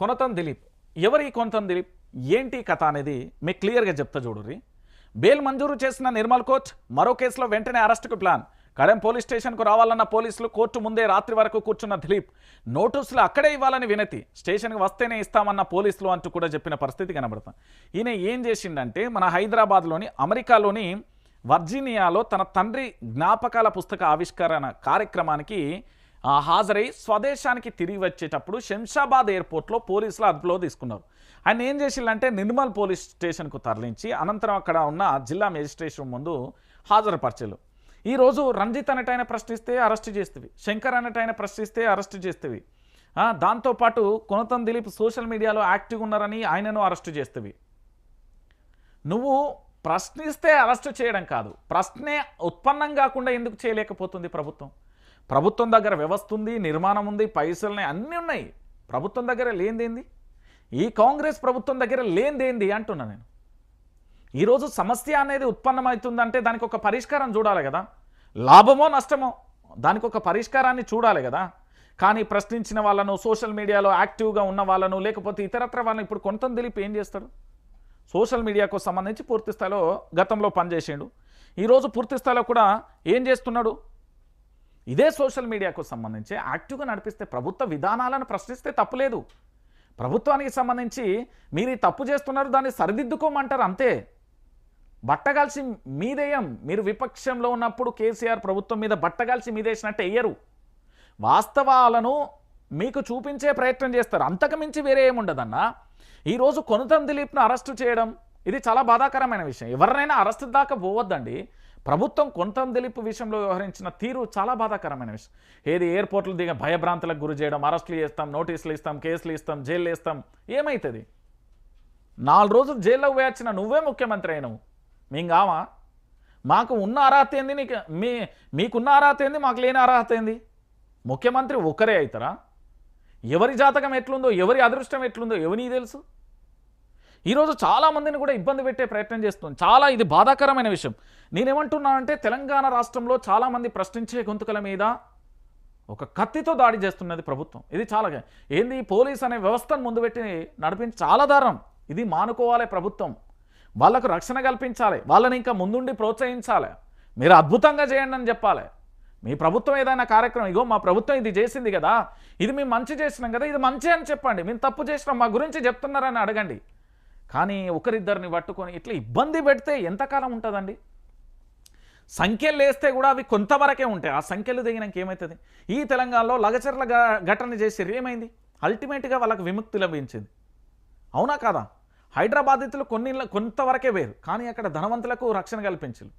కొనతం దిలీప్. ఎవరి కొనతం దిలీప్? ఏంటి కథ అనేది? మీకు క్లియర్గా చెప్తా చూడుర్రి. బెయిల్ మంజూరు చేసిన నిర్మల్ కోచ్ మరో కేసులో వెంటనే అరెస్టుకు ప్లాన్. కడెం పోలీస్ స్టేషన్కు రావాలన్న పోలీసులు కోర్టు ముందే రాత్రి వరకు కూర్చున్న దిలీప్. నోటీసులు అక్కడే ఇవ్వాలని వినతి. స్టేషన్కి వస్తేనే ఇస్తామన్న పోలీసులు అంటూ కూడా చెప్పిన పరిస్థితి కనబడతాం ఈయన ఏం చేసిండంటే మన హైదరాబాద్లోని అమెరికాలోని వర్జీనియాలో తన తండ్రి జ్ఞాపకాల పుస్తక ఆవిష్కరణ కార్యక్రమానికి హాజరై స్వదేశానికి తిరిగి వచ్చేటప్పుడు శంషాబాద్ ఎయిర్పోర్ట్లో పోలీసులు అదుపులో తీసుకున్నారు. ఆయన ఏం చేసిందంటే నిర్మల్ పోలీస్ స్టేషన్కు తరలించి అనంతరం అక్కడ ఉన్న జిల్లా మేజిస్ట్రేషన్ ముందు హాజరుపరచలు. ఈరోజు రంజిత్ అన్నటైన ప్రశ్నిస్తే అరెస్ట్ చేస్తేవి శంకర్ అన్నటైన ప్రశ్నిస్తే అరెస్ట్ చేస్తేవి. దాంతోపాటు కొనతం దిలీప్ సోషల్ మీడియాలో యాక్టివ్గా ఉన్నారని ఆయనను అరెస్ట్ చేస్తేవి. నువ్వు ప్రశ్నిస్తే అరెస్ట్ చేయడం కాదు ప్రశ్నే ఉత్పన్నం కాకుండా ఎందుకు చేయలేకపోతుంది ప్రభుత్వం? ప్రభుత్వం దగ్గర వ్యవస్థ ఉంది నిర్మాణం ఉంది పైసలు అన్నీ ఉన్నాయి. ప్రభుత్వం దగ్గర లేనిదేంది ఈ కాంగ్రెస్ ప్రభుత్వం దగ్గర లేనిదేంది అంటున్నా నేను. ఈరోజు సమస్య అనేది ఉత్పన్నమవుతుందంటే దానికి ఒక పరిష్కారం చూడాలి కదా. లాభమో నష్టమో దానికి ఒక పరిష్కారాన్ని చూడాలి కదా. కానీ ప్రశ్నించిన వాళ్ళను సోషల్ మీడియాలో యాక్టివ్గా ఉన్న వాళ్ళను లేకపోతే ఇతరత్ర వాళ్ళని ఇప్పుడు కొంత తెలిపి ఏం చేస్తాడు సోషల్ మీడియాకు సంబంధించి పూర్తి స్థాయిలో గతంలో పనిచేసిండు. ఈరోజు పూర్తి స్థాయిలో కూడా ఏం చేస్తున్నాడు? ఇదే సోషల్ మీడియాకు సంబంధించి యాక్టివ్గా నడిపిస్తే ప్రభుత్వ విధానాలను ప్రశ్నిస్తే తప్పులేదు ప్రభుత్వానికి సంబంధించి మీరు ఈ తప్పు చేస్తున్నారు దాన్ని సరిదిద్దుకోమంటారు అంతే. బట్టగాల్సి మీదేయం. మీరు విపక్షంలో ఉన్నప్పుడు కేసీఆర్ ప్రభుత్వం మీద బట్టగాల్సి మీదేసినట్టు వేయరు వాస్తవాలను మీకు చూపించే ప్రయత్నం చేస్తారు. అంతకు మించి వేరే ఏముండదన్నా ఈరోజు కొనుతం దిలీప్ను అరెస్టు చేయడం ఇది చాలా బాధాకరమైన విషయం. ఎవరినైనా అరెస్టు దాకా పోవద్దండి. ప్రభుత్వం కొంతం దిలీప్ విషయంలో వ్యవహరించిన తీరు చాలా బాధాకరమైన విషయం. ఏది ఎయిర్పోర్ట్లు దిగ భయభ్రాంతులకు గురి చేయడం అరెస్టులు చేస్తాం నోటీసులు ఇస్తాం కేసులు ఇస్తాం జైలు వేస్తాం ఏమవుతుంది నాలుగు రోజులు జైల్లో వేయచ్చిన నువ్వే ముఖ్యమంత్రి అయినవు. మేము కావా మాకు ఉన్న అర్హత ఏంది నీకు? మీ మీకున్న అర్హత ఏంది? మాకు లేని అర్హత ఏంది? ముఖ్యమంత్రి ఒక్కరే అవుతారా? ఎవరి జాతకం ఎట్లుందో ఎవరి అదృష్టం ఎట్లుందో ఎవరికి తెలుసు? ఈరోజు చాలామందిని కూడా ఇబ్బంది పెట్టే ప్రయత్నం చేస్తుంది. చాలా ఇది బాధాకరమైన విషయం. నేనేమంటున్నానంటే తెలంగాణ రాష్ట్రంలో చాలామంది ప్రశ్నించే గొంతుకల మీద ఒక కత్తితో దాడి చేస్తున్నది ప్రభుత్వం. ఇది చాలా ఏంది పోలీస్ అనే వ్యవస్థను ముందు పెట్టి నడిపించి చాలా దారుణం. ఇది మానుకోవాలి ప్రభుత్వం. వాళ్ళకు రక్షణ కల్పించాలి. వాళ్ళని ఇంకా ముందుండి ప్రోత్సహించాలి. మీరు అద్భుతంగా చేయండి అని చెప్పాలి. మీ ప్రభుత్వం ఏదైనా కార్యక్రమం ఇగో మా ప్రభుత్వం ఇది చేసింది కదా. ఇది మేము మంచి చేసినాం కదా ఇది మంచి అని చెప్పండి. మేము తప్పు చేసినాం మా గురించి చెప్తున్నారని అడగండి. కానీ ఒకరిద్దరిని పట్టుకొని ఇట్లా ఇబ్బంది పెడితే ఎంతకాలం ఉంటుందండి? సంఖ్యలు వేస్తే కూడా అవి కొంతవరకే ఉంటాయి. ఆ సంఖ్యలు దిగినాక ఏమవుతుంది ఈ తెలంగాణలో లగచర్ల ఘటన చేసి ఏమైంది? అల్టిమేట్గా వాళ్ళకి విముక్తి లభించింది. అవునా కాదా? హైదరాబాదితులు కొన్ని కొంతవరకే వేరు. కానీ అక్కడ ధనవంతులకు రక్షణ కల్పించారు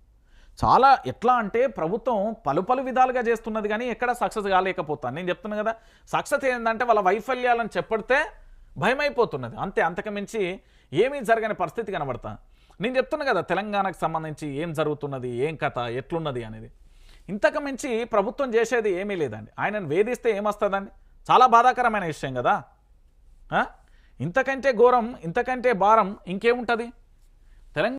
చాలా ఎట్లా అంటే ప్రభుత్వం పలు పలు విధాలుగా చేస్తున్నది కానీ ఎక్కడ సక్సెస్ కాలేకపోతాను నేను చెప్తున్నాను కదా సక్సెస్ ఏంటంటే వాళ్ళ వైఫల్యాలను చెప్పడితే భయమైపోతున్నది. అంతే అంతకుమించి ఏమీ జరగని పరిస్థితి కనబడతా. నేను చెప్తున్నా కదా తెలంగాణకు సంబంధించి ఏం జరుగుతున్నది ఏం కథ ఎట్లున్నది అనేది. ఇంతకు మించి ప్రభుత్వం చేసేది ఏమీ లేదండి. ఆయనను వేధిస్తే ఏమొస్తుందండి? చాలా బాధాకరమైన విషయం కదా. ఇంతకంటే ఘోరం ఇంతకంటే భారం ఇంకేముంటుంది? తెలంగాణ